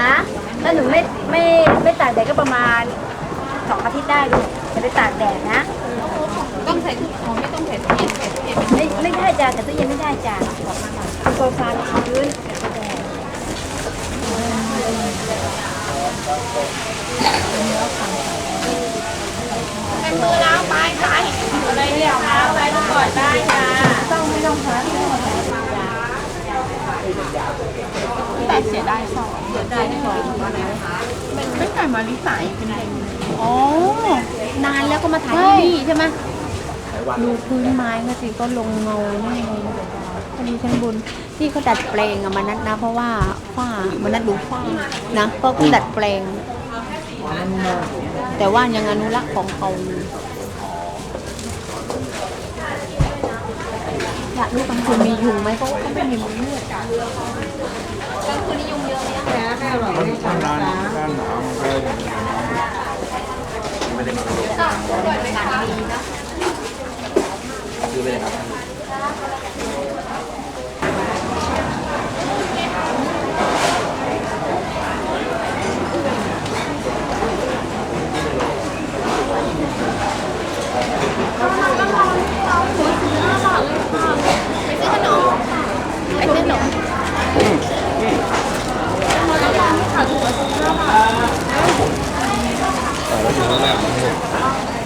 ฮะถ้าหนูไม่ไม่ไม่ตากแดดก็ประมาณสองอาทิตย์ได้ลูกจะไปตากแดดนะ ต้องใส่ถุงอ๋อไม่ต้องใส่ถุงเย็นใส่ถุงเย็นไม่ไม่ได้จ้ะแต่ตู้เย็นไม่ได้จ้ะโซฟาพื้นเป็นมือแล้วไปไปอะไรเรียกมาอะไรก็กดได้ค่ะต้องไม่ต้องพักไม่ต้องพักจ้ะแต่เสียดายสอง เสียดายสองมันไม่ไก่มาลิสายเป็นไงอ๋อนานแล้วก็มาถ่ายที่นี่ใช่ไหมดูพื้นไม้เขาสิก็ลงเงาแน่เลยพอดีชั้นบนที่เขาดัดแปลงอะมานัดนะ เพราะว่าฝ้ามันนัดดูฝ้านะก็คือดัดแปลง แต่ว่ายังอนุรักษ์ของเขาอยู่อยากรู้กลางคืนมียุงไหมเพราะว่าเขาไม่มีมุ้งเลือ ดไอ้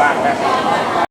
ว่างนะ